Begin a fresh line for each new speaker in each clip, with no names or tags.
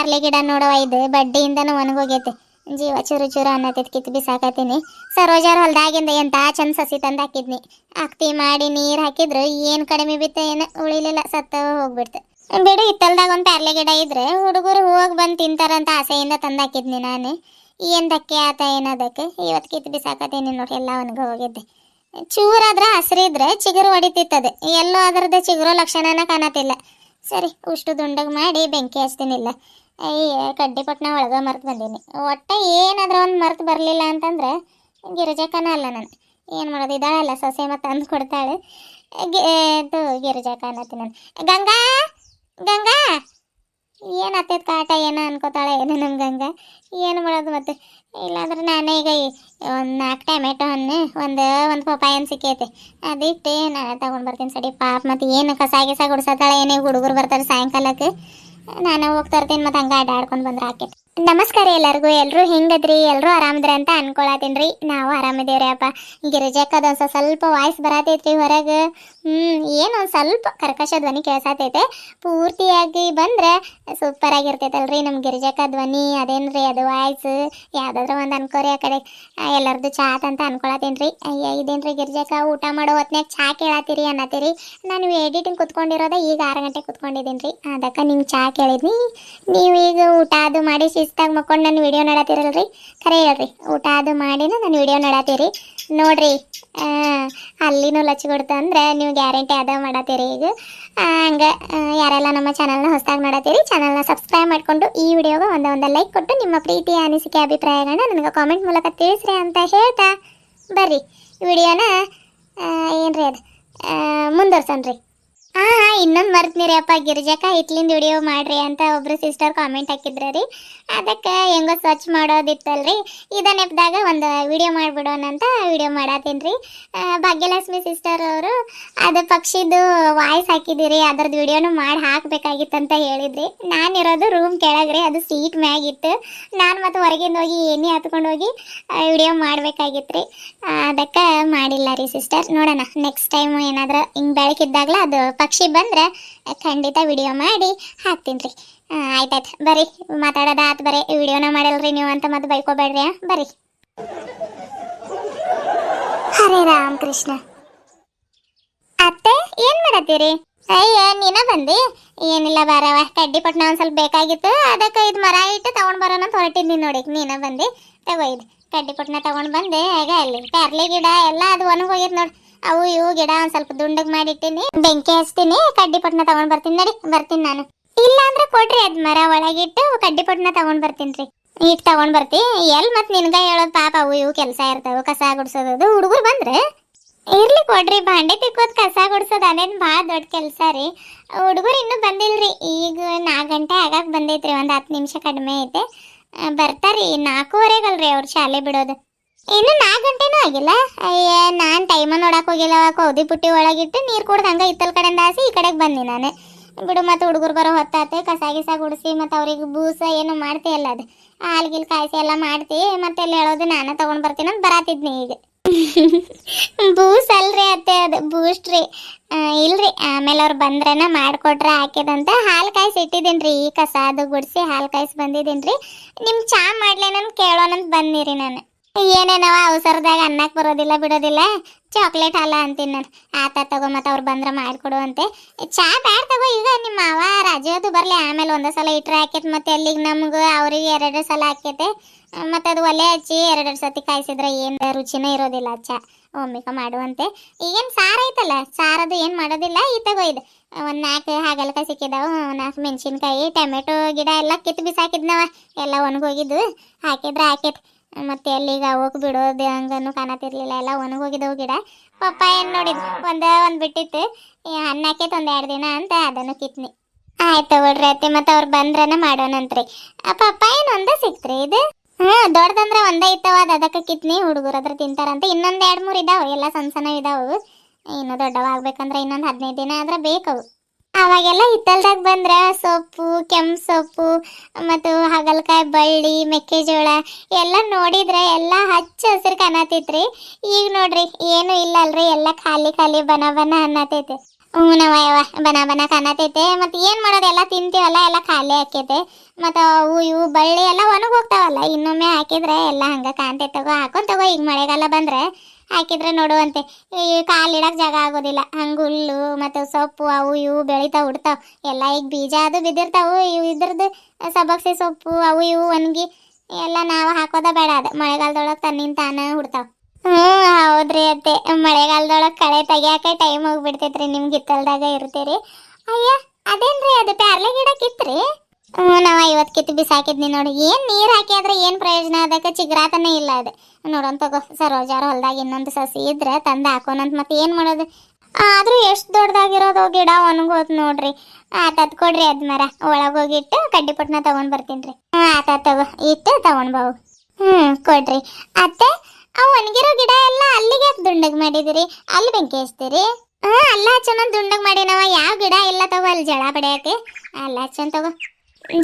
ಪ್ಯಾರ್ಲೆ ಗಿಡ ನೋಡವ ಇದು ಬಡ್ಡಿಯಿಂದನೂ ಒಣಗೋಗೈತೆ. ಜೀವ ಚೂರು ಚೂರು ಅನ್ನತೈತಿ ಕಿತ್ ಬಿಸಾಕತ್ತೀನಿ. ಸರೋಜಾರ ಹೊಲ್ದಾಗಿಂದ ಎಂತ ಚಂದ ಸಸಿ ತಂದು ಹಾಕಿದ್ನಿ ಅಕ್ತಿ ಮಾಡಿ ನೀರು ಹಾಕಿದ್ರು, ಏನು ಕಡಿಮೆ ಬಿತ್ತ ಏನು ಉಳಿಲಿಲ್ಲ ಸತ್ತ ಹೋಗ್ಬಿಡ್ತು. ಬಿಡು, ಹಿತ್ತಲ್ದಾಗ ಒಂದು ಪ್ಯಾರ್ಲೆ ಗಿಡ ಇದ್ರೆ ಹುಡುಗರು ಹೋಗಿ ಬಂದು ತಿಂತಾರಂತ ಆಸೆಯಿಂದ ತಂದು ಹಾಕಿದ್ನಿ ನಾನು. ಏನು ಧಕ್ಕೆ ಆತ ಏನದಕ್ಕೆ ಇವತ್ತು ಕಿತ್ ಬಿಸಾಕತ್ತೀನಿ ನೋಡಿ, ಎಲ್ಲ ಒಣಗ ಹೋಗಿದ್ದೆ ಚೂರಾದ್ರ ಹಸಿರಿದ್ರೆ ಚಿಗುರು ಹೊಡಿತಿತ್ತದು. ಎಲ್ಲೋ ಅದರದ್ದು ಚಿಗುರೋ ಲಕ್ಷಣನ ಕಾಣತಿಲ್ಲ. ಸರಿ, ಉಷ್ಟು ದುಂಡಗ್ ಮಾಡಿ ಬೆಂಕಿ ಹಚ್ತೀನಿಲ್ಲ. ಅಯ್ಯ, ಕಡ್ಡಿ ಪಟ್ನ ಒಳಗೆ ಮರ್ತು ಬಂದೀನಿ. ಒಟ್ಟೆ ಏನಾದ್ರೂ ಒಂದು ಮರ್ತು ಬರಲಿಲ್ಲ ಅಂತಂದ್ರೆ ಗಿರಿಜಕ್ಕನ ಅಲ್ಲ ನಾನು. ಏನು ಮಾಡೋದು, ಇದಾಳಲ್ಲ ಸೊಸೆ ಮತ್ತು ಅಂದು ಕೊಡ್ತಾಳೆ. ಇದು ಅನ್ನತ್ತೀನಿ ನಾನು. ಗಂಗಾ ಗಂಗಾ! ಏನು ಹತ್ತೈತೆ ಕಾಟ, ಏನೋ ಅನ್ಕೋತಾಳೆ, ಏನು ನಮ್ಮ ಗಂಗಾ? ಏನು ಮಾಡೋದು ಮತ್ತೆ? ಇಲ್ಲಾಂದ್ರೆ ನಾನೇ ಈಗ ಒಂದು ನಾಲ್ಕು ಟೊಮೆಟೊ ಹಣ್ಣು, ಒಂದು ಒಂದು ಪಪ್ಪಾಯ ಹಣ್ಣು ಸಿಕ್ಕೈತೆ. ಅದಿಟ್ಟು ನಾನು ತಗೊಂಡು ಬರ್ತೀನಿ ಸಡಿ. ಪಾಪ ಮತ್ತು ಏನು ಕಸ, ಗಿಸ ಗುಡ್ಸತ್ತಾಳೆ ಏನೇ ಹುಡುಗರು ಬರ್ತಾರೆ ಸಾಯಂಕಾಲಕ್ಕೆ. ನಾನು ಹೋಗ್ತಾ ಇರ್ತೀನಿ ಮತ್ತೆ ಹಂಗೆ ಅಡ್ಡಾಡ್ಕೊಂಡು ಬಂದ್ರೆ ಆಕೈತೆ ನಮಸ್ಕಾರ ಎಲ್ಲರಿಗೂ. ಎಲ್ಲರೂ ಹೆಂಗದ್ರಿ? ಎಲ್ಲರೂ ಆರಾಮದ್ರಿ ಅಂತ ಅನ್ಕೊಳತೀನ್ರಿ ನಾವು ಆರಾಮಿದೇವ್ರಿ ಅಪ್ಪ ಗಿರಿಜಕ್ಕದ ಒಂದು ಸ್ವಲ್ಪ ವಾಯ್ಸ್ ಬರತೈತ್ರಿ ಹೊರಗೆ. ಹ್ಞೂ ಏನು ಒಂದು ಸ್ವಲ್ಪ ಕರ್ಕಶ ಧ್ವನಿ ಕೇಳ್ಸತೈತೆ. ಪೂರ್ತಿಯಾಗಿ ಬಂದ್ರೆ ಸೂಪರ್ ಆಗಿರ್ತೈತಲ್ರಿ ನಮ್ಮ ಗಿರಿಜಕ್ಕ ಧ್ವನಿ. ಅದೇನ್ರಿ ಅದು ವಾಯ್ಸ್? ಯಾವ್ದಾದ್ರು ಒಂದು ಅನ್ಕೋರಿ ಆ ಕಡೆ. ಎಲ್ಲರದ್ದು ಎಲ್ಲರದು ಚಾತ್ ಅಂತ ಅನ್ಕೊಳತೀನ್ರಿ ಅಯ್ಯ, ಇದೇನ್ರಿ ಗಿರಿಜಕ್ಕ ಊಟ ಮಾಡೋ ಹೊತ್ನ್ಯಾಗ ಚಾ ಕೇಳತ್ತೀರಿ ಅನ್ನತ್ತೀರಿ ನಾನು ಎಡಿಟಿಂಗ್ ಕುತ್ಕೊಂಡಿರೋದ ಈಗ ಆರು ಗಂಟೆ ಕುತ್ಕೊಂಡಿದ್ದೀನಿ ರೀ ಅದಕ್ಕೆ ನಿಮ್ಗೆ ಚಾ ಕೇಳಿದ್ನಿ. ನೀವು ಈಗ ಊಟ ಅದು ಮಾಡಿ ಶಿಸ್ತಾಗಿ ಮಕ್ಕೊಂಡು ನಾನು ವಿಡಿಯೋ ನೋಡತ್ತೀರಲ್ರಿ ಖರೆ ಹೇಳ್ರಿ. ಊಟ ಅದು ಮಾಡಿನ ನಾನು ವಿಡಿಯೋ ನೋಡತ್ತೀರಿ ನೋಡ್ರಿ ಅಲ್ಲಿನೂ ಲಚ್ಚಿ ಅಂದ್ರೆ ನೀವು ಗ್ಯಾರಂಟಿ ಅದ ಮಾಡತ್ತೀರಿ ಈಗ. ಹಂಗೆ ಯಾರೆಲ್ಲ ನಮ್ಮ ಚಾನಲ್ನ ಹೊಸದಾಗಿ ನೋಡತ್ತೀರಿ ಚಾನಲ್ನ ಸಬ್ಸ್ಕ್ರೈಬ್ ಮಾಡಿಕೊಂಡು ಈ ವಿಡಿಯೋಗೆ ಒಂದು ಒಂದು ಲೈಕ್ ಕೊಟ್ಟು ನಿಮ್ಮ ಪ್ರೀತಿ, ಅನಿಸಿಕೆ, ಅಭಿಪ್ರಾಯಗಳನ್ನ ನನಗೆ ಕಾಮೆಂಟ್ ಮೂಲಕ ತಿಳಿಸ್ರಿ ಅಂತ ಹೇಳ್ತಾ ಬರ್ರಿ. ವಿಡಿಯೋನ ಏನ್ರಿ ಅದು ಮುಂದುವರ್ಸನ್ರಿ. ಇನ್ನೊಂದು ಮರ್ತ್ನಿರಿ ಅಪ್ಪ ಗಿರಿಜಕ್ಕ ಇಟ್ಲಿಂದ ವಿಡಿಯೋ ಮಾಡ್ರಿ ಅಂತ ಒಬ್ರು ಸಿಸ್ಟರ್ ಕಾಮೆಂಟ್ ಹಾಕಿದ್ರ ರೀ. ಅದಕ್ಕೆ ಹೆಂಗೋ ಸ್ವಚ್ಛ ಮಾಡೋದಿತ್ತಲ್ರಿ. ಇದ ನೆಪದಾಗ ಒಂದು ವಿಡಿಯೋ ಮಾಡಿಬಿಡೋಣ ಅಂತ ವಿಡಿಯೋ ಮಾಡತ್ತೀನಿ ರೀ ಭಾಗ್ಯಲಕ್ಷ್ಮಿ ಸಿಸ್ಟರ್ ಅವರು ಅದು ಪಕ್ಷಿದು ವಾಯ್ಸ್ ಹಾಕಿದಿರಿ ಅದ್ರದ್ದು ವಿಡಿಯೋನು ಮಾಡಿ ಹಾಕ್ಬೇಕಾಗಿತ್ತಂತ ಹೇಳಿದ್ರಿ. ನಾನಿರೋದು ರೂಮ್ ಕೆಳಗ್ರಿ, ಅದು ಸೀಟ್ ಮ್ಯಾಗಿತ್ತು. ನಾನು ಮತ್ತು ಹೊರಗಿಂದ ಹೋಗಿ ಎಣ್ಣೆ ಹತ್ಕೊಂಡು ಹೋಗಿ ವಿಡಿಯೋ ಮಾಡಬೇಕಾಗಿತ್ತು ರೀ ಅದಕ್ಕೆ ಮಾಡಿಲ್ಲ ರೀ ಸಿಸ್ಟರ್ ನೋಡೋಣ ನೆಕ್ಸ್ಟ್ ಟೈಮ್ ಏನಾದರೂ ಹಿಂಗೆ ಬೆಳಕಿದ್ದಾಗಲೇ ಅದು ಪಕ್ಷಿ ಬಂದ್ರೆ ಖಂಡಿತ ವಿಡಿಯೋ ಮಾಡಿ ಹಾಕ್ತೀನಿ ರೀ ಆಯ್ತಾಯ್ತು. ಬರ್ರಿ, ಮಾತಾಡೋದ ಆತು ಬರೀ ವಿಡಿಯೋನ ಮಾಡಲ್ರಿ ನೀವು ಅಂತ ಮತ್ತೆ ಬೈಕೋಬೇಡ್ರಿ? ಬರ್ರಿ. ಹರೇ ರಾಮ್ ಕೃಷ್ಣ ಅತ್ತೆ, ಏನ್ ಮಾಡತ್ತೀರಿ? ಅಯ್ಯ, ನೀನ ಬಂದಿ? ಏನಿಲ್ಲ ಬರವ ಕಡ್ಡಿ ಪಟ್ನ ಒಂದ್ ಸ್ವಲ್ಪ ಬೇಕಾಗಿತ್ತು. ಅದಕ್ಕೆ ಇದು ಮರ ಇಟ್ಟು ತಗೊಂಡ್ ಬರೋಣ ಅಂತ ಹೊರಟಿದ್ನಿ ನೋಡಿ ನೀನ ಬಂದಿ? ತಗೋ ಇದು. ಕಡ್ಡಿ ಪಟ್ನ ತಗೊಂಡ್ ಬಂದೆ. ಆಗ ಅಲ್ಲಿ ಪ್ಯಾರ್ಲಿ ಗಿಡ ಎಲ್ಲ ಅದು ಒಣಗೋಗಿತ್ತು ನೋಡಿ. ಅವು ಇವು ಗಿಡ ಒಂದ್ ಸ್ವಲ್ಪ ದುಂಡಗ್ ಮಾಡಿಟ್ಟಿನಿ. ಬೆಂಕಿ ಹಚ್ತೀನಿ, ಕಡ್ಡಿ ಪಟ್ನ ತಗೊಂಡ್ ಬರ್ತೀನಿ ನಡಿ, ಬರ್ತೀನಿ ನಾನು. ಇಲ್ಲ ಅಂದ್ರೆ ಕೊಡ್ರಿ ಅದ್ ಮರ ಒಳಗಿಟ್ಟು ಕಡ್ಡಿ ಪಟ್ನ ತಗೊಂಡ್ ಬರ್ತೀನಿ ಈಗ ತಗೊಂಡ್ ಬರ್ತಿ, ಎಲ್ ಮತ್ ನಿನ್ಗ ಹೇಳೋದ್ ಪಾಪ ಅವು ಇವು ಕೆಲಸ ಇರ್ತಾವ, ಕಸ ಗುಡ್ಸೋದು ಹುಡುಗರು ಬಂದ್ರೆ, ಇರ್ಲಿ ಕೊಡ್ರಿ, ಬಾಂಡೆ ತಿಕ್ಕೋದ್ ಕಸ ಗುಡ್ಸೋದ್ ಅದೇನ್ ಭಾಳ ದೊಡ್ಡ ಕೆಲಸ ರೀ. ಹುಡುಗರು ಇನ್ನೂ ಬಂದಿಲ್ರಿ, ಈಗ ನಾಲ್ಕು ಗಂಟೆ ಆಗಾಕ್ ಬಂದೈತ್ರಿ, ಒಂದ್ ಹತ್ತು ನಿಮಿಷ ಕಡಿಮೆ ಐತೆ. ಬರ್ತಾರಿ ನಾಲ್ಕೂವರೆಗಲ್ರಿ ಅವ್ರ ಶಾಲೆ ಬಿಡೋದು. ಇನ್ನು ನಾಲ್ಕು ಗಂಟೆನೂ ಆಗಿಲ್ಲ. ಅಯ್ಯೋ ನಾನು ಟೈಮ ನೋಡಕ್ ಹೋಗಿಲ್ಲ. ಕೌದಿ ಪುಟ್ಟಿ ಒಳಗಿಟ್ಟು ನೀರು ಕುಡ್ದು ಹಂಗೆ ಇತ್ತಲ್ ಕಡೆಯಿಂದ ಆಸಿ ಈ ಕಡೆಗೆ ಬಂದಿ ನಾನು. ಬಿಡು ಮತ್ತು ಹುಡುಗರು ಬರೋ ಹೊತ್ತಾತೆ ಕಸ ಗಿಸ ಗುಡಿಸಿ ಮತ್ತು ಅವ್ರಿಗೆ ಬೂಸ ಏನು ಮಾಡ್ತಿ ಅಲ್ಲ ಅದು. ಹಾಲ್ಗಿಲ್ ಕಾಯಿಸಿ ಎಲ್ಲ ಮಾಡ್ತಿ ಮತ್ತೆ ಎಲ್ಲಿ ಹೇಳೋದು ನಾನೇ ತೊಗೊಂಡು ಬರ್ತೀನಿ ಅಂತ ಬರಾತಿದ್ನಿ ಈಗ. ಬೂಸ್ ಅಲ್ರಿ ಅತ್ತೆ ಅದು ಬೂಸ್ಟ್ ರೀ. ಇಲ್ರಿ ಆಮೇಲೆ ಅವ್ರು ಬಂದ್ರನ ಮಾಡಿಕೊಟ್ರೆ ಹಾಕಿದಂತ ಹಾಲು ಕಾಯಿಸಿ ಇಟ್ಟಿದ್ದೀನಿ ರೀ ಈ ಕಸ ಅದು ಗುಡಿಸಿ ಹಾಲು ಕಾಯಿಸಿ ಬಂದಿದ್ದೀನಿ ನಿಮ್ಮ ಚಾ ಮಾಡ್ಲೇನಂತ ಕೇಳೋಣಂತ ಬಂದಿರಿ ನಾನು. ಏನೇನವ ಅವಸರದಾಗ ಅನ್ನಕ್ಕೆ ಬರೋದಿಲ್ಲ, ಬಿಡೋದಿಲ್ಲ. ಚಾಕ್ಲೇಟ್ ಅಲ್ಲ ಅಂತೀನಿ ನಾನು. ಆತ ತಗೋ ಮತ್ತೆ ಅವ್ರು ಬಂದ್ರೆ ಮಾಡಿಕೊಡು ಅಂತೆ. ಚಾ ಬ್ಯಾಡ ತಗೋ, ಈಗ ನಿಮ್ಮ ಮಾವ ರಾಜದು ಬರಲಿ. ಆಮೇಲೆ ಒಂದೇ ಸಲ ಇಟ್ರೆ ಹಾಕೈತೆ ಮತ್ತೆ ಅಲ್ಲಿಗೆ ನಮ್ಗೆ ಅವ್ರಿಗೆ ಎರಡೆರಡು ಸಲ ಹಾಕೈತೆ. ಮತ್ತೆ ಅದು ಒಲೆ ಹಚ್ಚಿ ಎರಡೆರಡು ಸತಿ ಕಾಯಿಸಿದ್ರೆ ಏನು ರುಚಿನೇ ಇರೋದಿಲ್ಲ ಚಾ. ಒಮ್ಮಿಕ ಮಾಡುವಂತೆ ಈಗೇನು ಸಾರು ಐತಲ್ಲ ಸಾರದು ಏನು ಮಾಡೋದಿಲ್ಲ. ಈ ತಗೋ ಇದು. ಒಂದು ನಾಲ್ಕು ಹಾಗಲಕಾಯಿ ಸಿಕ್ಕಿದಾವ. ನಾಲ್ಕು ಮೆಣಸಿನ್ಕಾಯಿ, ಟೊಮೆಟೊ ಗಿಡ ಎಲ್ಲ ಕಿತ್ತು ಬಿಸಾಕಿದ್ನವ ಎಲ್ಲ ಒಣಗೋಗಿದ್ದು. ಹಾಕಿದ್ರೆ ಹಾಕೈತೆ. ಮತ್ತೆ ಅಲ್ಲಿಗ ಹೋಗಿ ಬಿಡೋದು ಹಂಗನು ಕಾಣತಿರ್ಲಿಲ್ಲ. ಎಲ್ಲ ಒಣಗೋಗಿದ್ದವು ಗಿಡ. ಪಪ್ಪಾಯ ನೋಡಿ ನೋಡಿದ್? ಒಂದ ಒಂದ್ ಬಿಟ್ಟಿತ್ತು. ಈ ಒಂದ್ ಎರಡ್ ದಿನ ಅಂತ ಅದನ್ನು ಕಿತ್ನಿ. ಆಯ್ತು ಬಿಡ್ರಿ ಅತ್ತೆ, ಮತ್ತೆ ಅವ್ರು ಬಂದ್ರನ ಮಾಡೋಣಂತ್ರಿ ಏನ್ ಒಂದ ಸಿಕ್ತ್ರಿ ಇದು? ಹ್ಞೂ ದೊಡ್ಡದಂದ್ರ ಒಂದೇ ಇತ್ತವ, ಅದು ಅದಕ್ಕೆ ಕಿತ್ನಿ. ಹುಡುಗರು ಅದ್ರ ತಿಂತಾರಂತ. ಇನ್ನೊಂದು ಎರಡ್ ಮೂರು ಇದಾವೆ. ಎಲ್ಲ ಸಣ್ಣ ಸಣ್ಣ ಇದಾವು. ಇನ್ನು ದೊಡ್ಡವಾಗ್ಬೇಕಂದ್ರ ಇನ್ನೊಂದು ಹದಿನೈದು ದಿನ ಆದ್ರೆ ಬೇಕವು. ಅವಾಗೆಲ್ಲ ಹಿತ್ತಲ್ದಾಗ ಬಂದ್ರೆ ಸೊಪ್ಪು, ಕೆಂಪು ಸೊಪ್ಪು, ಮತ್ತು ಹಾಗಲಕಾಯಿ ಬಳ್ಳಿ, ಮೆಕ್ಕೆಜೋಳ ಎಲ್ಲ ನೋಡಿದ್ರೆ ಎಲ್ಲ ಹಚ್ಚ ಹಸಿರು ಕಾಣತೈತ್ರಿ. ಈಗ ನೋಡ್ರಿ, ಏನು ಇಲ್ಲ ಅಲ್ರಿ, ಎಲ್ಲ ಖಾಲಿ ಖಾಲಿ ಬನ ಬನ ಅನ್ನತೈತೆ. ಹ್ಞೂ ಯವ ಬನ ಬನ ಕಾಣತೈತೆ. ಮತ್ತೆ ಏನು ಮಾಡೋದು, ಎಲ್ಲ ತಿಂತೀವಲ್ಲ ಎಲ್ಲ ಖಾಲಿ ಹಾಕೈತೆ ಮತ್ತು ಅವು ಇವು, ಬಳ್ಳಿ ಎಲ್ಲ ಒಣಗೋಗ್ತಾವಲ್ಲ ಇನ್ನೊಮ್ಮೆ ಹಾಕಿದ್ರೆ ಎಲ್ಲ ಹಂಗೆ ಕಾಣ್ತೈತೆ. ತಗೋ, ಹಾಕೊಂಡ್ ತಗೋ, ಈಗ ಮಳೆಗಾಲ ಬಂದ್ರೆ ಹಾಕಿದ್ರೆ ನೋಡುವಂತೆ. ಈ ಕಾಲಿಡಕ್ಕೆ ಜಾಗ ಆಗೋದಿಲ್ಲ. ಹಂಗೆ, ಹುಲ್ಲು, ಮತ್ತು ಸೊಪ್ಪು, ಅವು ಇವು ಬೆಳಿತಾವೆ ಉಡ್ತಾವ ಎಲ್ಲ ಈಗ ಬೀಜ ಅದು ಬಿದ್ದಿರ್ತಾವು. ಇವು ಇದ್ರದ್ದು ಸಬಕ್ಸಿ ಸೊಪ್ಪು, ಅವು ಇವು ಒಣಗಿ ಎಲ್ಲ ನಾವು ಹಾಕೋದ ಬೇಡ ಅದು. ಮಳೆಗಾಲದೊಳಗೆ ತನ್ನಿಂದ ತಾನ ಹುಡ್ತಾವ. ಹ್ಞೂ, ಹೌದ್ರಿ ಅತ್ತೆ. ಮಳೆಗಾಲದೊಳಗೆ ಕಳೆ ತೆಗಿಯಾಕ ಟೈಮ್ ಹೋಗ್ಬಿಡ್ತೈತ್ರಿ ನಿಮ್ಗೆ ಹಿತ್ತಲ್ದಾಗ ಇರ್ತೀರಿ. ಅಯ್ಯ, ಅದೇನ್ರಿ ಅದು ಪ್ಯಾರ್ಲೆ ಗಿಡಕ್ಕಿತ್ರಿ ಕಿತ್ರಿ ಹ್ಞೂ, ನಾವು ಐವತ್ತು ಕಿತ್ತು ಬಿಸಾಕಿದ್ನಿ ನೋಡಿ. ಏನು ನೀರು ಹಾಕಿ ಆದ್ರೆ ಏನು ಪ್ರಯೋಜನ? ಅದಕ್ಕೆ ಚಿಗ್ರಾತನೇ ಇಲ್ಲ ಅದು. ನೋಡೋಣ ತಗೋ ಸರೋಜಾರ ಹೊಲ್ದಾಗ ಇನ್ನೊಂದು ಸಸಿ ಇದ್ರೆ ತಂದು ಹಾಕೋಣಂತ ಮತ್ತೆ ಏನು ಮಾಡೋದು? ಆದ್ರೂ ಎಷ್ಟು ದೊಡ್ಡದಾಗಿರೋದು ಗಿಡ ಒಣಗೋದ್ ನೋಡ್ರಿ. ಆತತ್ ಕೊಡ್ರಿ ಅದ್ ಮರ. ಒಳಗೆ ಹೋಗಿಟ್ಟು ಕಡ್ಡಿ ಪುಟ್ನ ತಗೊಂಡ್ ಬರ್ತೀನಿ ರೀ. ಆತ ತಗೋ. ಇಟ್ಟು ತಗೊಂಡ್ ಬಾವು ಹ್ಮ್ ಕೊಡ್ರಿ. ಅತ್ತೆ ಆ ಒಣಗಿರೋ ಗಿಡ ಎಲ್ಲ ಅಲ್ಲಿಗೆ ದುಂಡಗ್ ಮಾಡಿದಿರಿ? ಅಲ್ಲಿ ಬೆಂಕಿ ಹಚ್ತೀರಿ? ಹಾ ಅಲ್ಲ ಹಚ್ಚನ ದುಂಡಗ್ ಮಾಡಿನವ. ಯಾವ ಗಿಡ? ಇಲ್ಲ ತಗೋ, ಅಲ್ಲಿ ಜಳ ಬಡಿಯಕ್ಕೆ ಅಲ್ಲ ಹಚ್ಚನ್ ತಗೋ.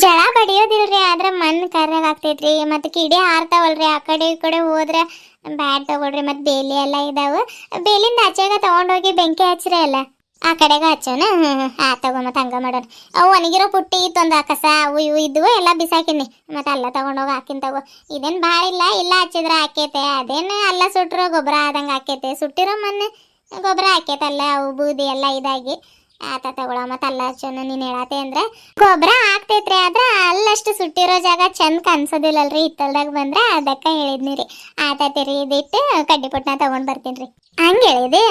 ಜಳ ಬಡಿಯೋದಿಲ್ರಿ, ಆದ್ರೆ ಮಣ್ಣು ಕರ್ರಾಗ ಆಗ್ತೈತ್ರಿ, ಮತ್ತೆ ಕಿಡಿ ಹಾರ್ತಾವಲ್ರಿ, ಆ ಕಡೆ ಈ ಕಡೆ ಹೋದ್ರೆ ಬ್ಯಾಡ್ ತಗೊಳ್ರಿ, ಮತ್ತೆ ಬೇಲಿ ಎಲ್ಲ ಇದಾವ. ಬೇಲಿಂದ ಆಚೆಗ ತಗೊಂಡೋಗಿ ಬೆಂಕಿ ಹಚ್ಚ್ರಿ ಅಲ್ಲ, ಆ ಕಡೆಗೆ ಹಚ್ಚೋಣ ಆ, ತಗೋ ಮತ್ತೆ ಹಂಗ ಮಾಡೋಣ. ಅವು ಒಣಗಿರೋ ಪುಟ್ಟಿ ಇತ್ತೊಂದು ಕಸ ಅವು ಇವು ಇದ್ವು, ಎಲ್ಲ ಬಿಸಾಕಿನಿ. ಮತ್ತೆ ಅಲ್ಲ ತಗೊಂಡೋಗಿ ಹಾಕಿನ್ ತಗೋ. ಇದೇನ್ ಭಾಳ ಇಲ್ಲ ಇಲ್ಲ ಹಚ್ಚಿದ್ರೆ ಹಾಕೈತೆ ಅದೇನು ಅಲ್ಲ ಸುಟ್ಟಿರೋ ಗೊಬ್ಬರ ಆದಂಗೆ ಹಾಕೈತೆ ಸುಟ್ಟಿರೋ ಮಣ್ಣು ಗೊಬ್ಬರ ಹಾಕೈತಲ್ಲ ಅವು ಬೂದಿ ಎಲ್ಲ ಇದಾಗಿ. ಆತ ತಗೊಳ ಮತ್ತೆ ಅಲ್ಲ ಹಚ್ಚೋಣ ನೀನು ಹೇಳತ್ತೆ ಅಂದ್ರೆ ಗೊಬ್ಬರ ಆಗ್ತೈತ್ರಿ, ಆದ್ರೆ ಅಲ್ಲಷ್ಟು ಸುಟ್ಟಿರೋ ಜಾಗ ಚಂದ ಕಾಣಿಸೋದಿಲ್ಲಲ್ರಿ ಹಿತ್ತಲ್ದಾಗ ಬಂದ್ರೆ ಅದಕ್ಕ ಹೇಳಿದ್ನಿ ರೀ. ಆತೈತಿ ರೀ ಇದಿಟ್ಟು ಕಡ್ಡಿ ಪುಟ್ನ ತಗೊಂಡ್ ಬರ್ತೀನಿ ರೀ. ಹಂಗೆ ಹೇಳಿದೆ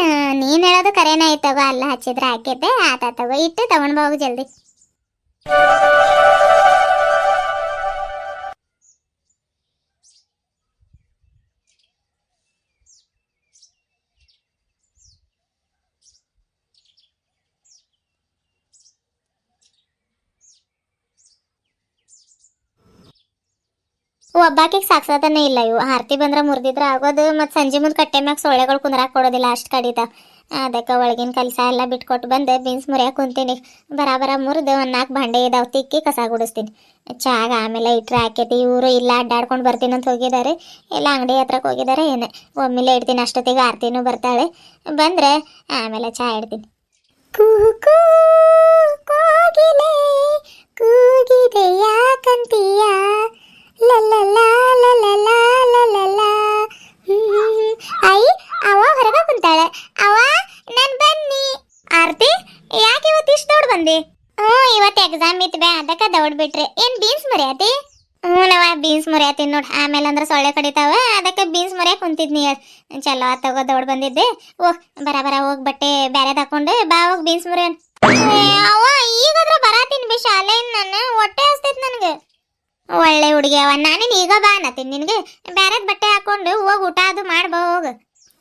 ನೀನು ಹೇಳೋದು ಕರೆನೇ ಐತಗೋ ಅಲ್ಲ ಹಚ್ಚಿದ್ರೆ ಹಾಕಿದ್ದೆ, ಆತ ತಗೋ, ಇಟ್ಟು ತಗೊಂಡ್ ಹೋಗು ಜಲ್ದಿ. ಒಬ್ಬಾಕಿಗೆ ಸಾಕ್ಸೋದನ್ನೇ ಇಲ್ಲ ಇವು. ಆರತಿ ಬಂದ್ರೆ ಮುರಿದಿದ್ರೆ ಆಗೋದು, ಮತ್ತು ಸಂಜೆ ಮುಂದೆ ಕಟ್ಟೆ ಮ್ಯಾಗ ಸೊಳ್ಳೆಗಳು ಕುಂದ್ರಾಕ್ ಕೊಡೋದಿಲ್ಲ ಅಷ್ಟು ಕಡಿತ. ಅದಕ್ಕೆ ಒಳಗಿನ ಕೆಲಸ ಎಲ್ಲ ಬಿಟ್ಕೊಟ್ಟು ಬಂದು ಬೀನ್ಸ್ ಮುರಿಯಕ್ಕೆ ಕುಂತೀನಿ. ಬರಾಬರ ಮುರಿದು ಒಂದು ನಾಲ್ಕು ಭಾಂಡೆ ಇದಾವೆ, ತಿಕ್ಕಿ ಕಸ ಗುಡಿಸ್ತೀನಿ. ಚಾಗ ಆಮೇಲೆ ಇಟ್ರೆ ಹಾಕೈತಿ. ಇವರು ಇಲ್ಲ ಅಡ್ಡಾಡ್ಕೊಂಡು ಬರ್ತೀನಿ ಅಂತ ಹೋಗಿದ್ದಾರೆ ಎಲ್ಲ ಅಂಗಡಿ ಹತ್ರಕ್ಕೆ ಹೋಗಿದ್ದಾರೆ ಏನೇ. ಒಮ್ಮೆಲೆ ಇಡ್ತೀನಿ, ಅಷ್ಟೊತ್ತಿಗೆ ಆರ್ತಿನೂ ಬರ್ತಾಳೆ. ಬಂದರೆ ಆಮೇಲೆ ಚಾ ಇಡ್ತೀನಿ. ಕೂಗಿದೆ ಕೋಗಿಲೆ ಐ ಅವ ಹೊರಗ ಕುಂತಾಳೆ. ಅವ ನನ್ ಬನ್ನಿ. ಆರ್ತಿ ಯಾಕೆ ಇವತ್ತು ಇಷ್ಟು ದೌಡ್ ಬಂದಿ? ಹ್ಞೂ ಇವತ್ತು ಎಕ್ಸಾಮ್ ಇತ್ತು ಬೇ ಅದಕ್ಕೆ ದೌಡ್ ಬಿಟ್ರಿ. ಏನ್ ಬೀನ್ಸ್ ಮರ್ಯಾತಿ? ಹ್ಞೂ ನವ ಬೀನ್ಸ್ ಮುರಿಯತ್ತೀನಿ ನೋಡಿ. ಆಮೇಲೆ ಅಂದ್ರೆ ಸೊಳ್ಳೆ ಕಡಿತಾವ ಅದಕ್ಕೆ ಬೀನ್ಸ್ ಮುರಿಯಕ್ಕೆ ಕುಂತಿದ್ನಿ ಚಲೋ ಆತಗ ತಗೋ ದೌಡ್ ಬಂದಿದ್ದೆ. ಓಹ್ ಬರ ಬರ ಹೋಗಿ ಬಟ್ಟೆ ಬ್ಯಾರೆದ್ ಹಾಕೊಂಡು. ಬಾ ಹೋಗಿ ಬೀನ್ಸ್ ಮುರಿಯನ್. ಅವ ಈಗ ಬರಾತೀನಿ ಬಿ ಶಾಲೆಯಿಂದ ನಾನು. ನನಗೆ ಒಳ್ಳೆ ಹುಡುಗಿ ಅವ ನಾನೇನು ಈಗ ಬಾ ಅನ್ನತ್ತೀನಿ ನಿನಗೆ ಬೇರೆದ್ ಬಟ್ಟೆ ಹಾಕೊಂಡು ಹೋಗಿ ಊಟ ಅದು ಮಾಡ್ಬೋ ಹೋಗು.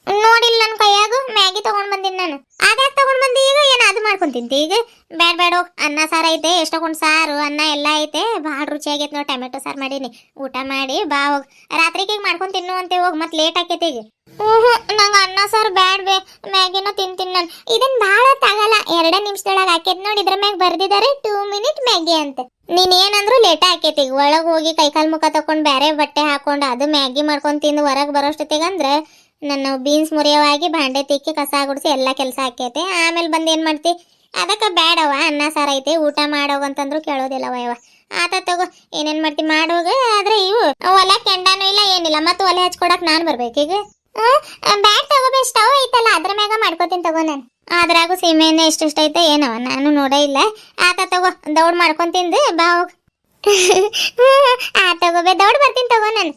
ನೋಡಿಲ್ಲ ನನ್ನ ಕೈಯಾಗ, ಮ್ಯಾಗಿ ತಗೊಂಡ್ ಬಂದಿನಿ ನಾನು. ಅದ್ಯಾಕೆ ತಗೊಂಡ್ ಬಂದಿ ಈಗ? ಏನು ಅದು ಮಾಡ್ಕೊಂಡ್ ಈಗ? ಬ್ಯಾಡ ಬ್ಯಾಡ ಅನ್ನ ಸಾರು ಐತೆ ಎಷ್ಟೊಂದು ಸಾರು, ಅನ್ನ ಎಲ್ಲ ಐತೆ, ಭಾಳ ರುಚಿಯಾಗೈತೆ ನೋಡಿ ಟೊಮೆಟೊ ಸಾರು ಮಾಡೀನಿ. ಊಟ ಮಾಡಿ, ಬಾ ಹೋಗ್. ರಾತ್ರಿಗೆ ಮಾಡ್ಕೊಂಡ್ ತಿನ್ನು ಅಂತೆ ಹೋಗಿ, ಮತ್ತೆ ಲೇಟ್ ಆಕೈತೆ ಈಗ. ಹ್ಞೂ ನಂಗೆ ಅನ್ನ ಸಾರು ಬ್ಯಾಡ ಬೇ, ಮ್ಯಾಗಿನ ತಿಂತೀನಿ ನಾನು. ಇದನ್ನ ಭಾಳ ತಗಲ್ಲ. ಎರಡೇ ನಿಮಿಷದೊಳಗೆ ಹಾಕೈತೆ ನೋಡಿ, ಇದ್ರ ಮ್ಯಾಗ ಬರ್ದಿದಾರೆ ಟೂ ಮಿನಿಟ್ ಮ್ಯಾಗಿ ಅಂತ. ನೀನ್ ಏನಂದ್ರು ಲೇಟ್ ಆಕೈತಿ ಈಗ. ಒಳಗೆ ಹೋಗಿ ಕೈಕಾಲು ಮುಖ ತಕೊಂಡು ಬೇರೆ ಬಟ್ಟೆ ಹಾಕೊಂಡು, ಅದು ಮ್ಯಾಗಿ ಮಾಡ್ಕೊಂಡು ತಿಂದು ಹೊರಗೆ ಬರೋಷ್ಟೊತ್ತಿಗೆ ನನ್ನ ಬೀನ್ಸ್ ಮುರಿಯವಾಗಿ ಭಾಂಡೆ ತಿಕ್ಕಿ ಕಸ ಗುಡಿಸಿ ಎಲ್ಲ ಕೆಲಸ ಆಕೈತೆ. ಆಮೇಲೆ ಬಂದು ಏನು ಮಾಡ್ತಿ? ಅದಕ್ಕೆ ಬೇಡವ ಅನ್ನ ಸಾರು ಐತೆ, ಊಟ ಮಾಡೋಗಂತಂದ್ರು ಕೇಳೋದಿಲ್ಲವ ಯವ ಆತ ತಗೋ, ಏನೇನು ಮಾಡ್ತಿ ಮಾಡೋಗ ಆದ್ರೆ ಇವು, ಒಲೆ ಕೆಂಡನೂ ಇಲ್ಲ, ಏನಿಲ್ಲ, ಮತ್ತೆ ಒಲೆ ಹಚ್ಕೊಡಕ್ಕೆ ನಾನು ಬರ್ಬೇಕೀಗ ಬ್ಯಾಟ್ ತಗೋಬೇ ಸ್ಟವ್ ಐತಲ್ಲ, ಅದ್ರ ಮ್ಯಾಗ ಮಾಡ್ಕೋತೀನಿ ತಗೋ ನಾನು. ಅದ್ರಾಗೂ ಎಷ್ಟು ಇಷ್ಟ ಐತೆ ಏನವ ನಾನು ನೋಡೇ ಇಲ್ಲ. ಆತ ತಗೋ, ದೌಡ್ ಮಾಡ್ಕೊಂಡ್ ತಿಂದು, ಬಾ ಆ ತಗೋಬೇ ದೌಡ್ ಬರ್ತೀನಿ ತಗೋ ನಾನು.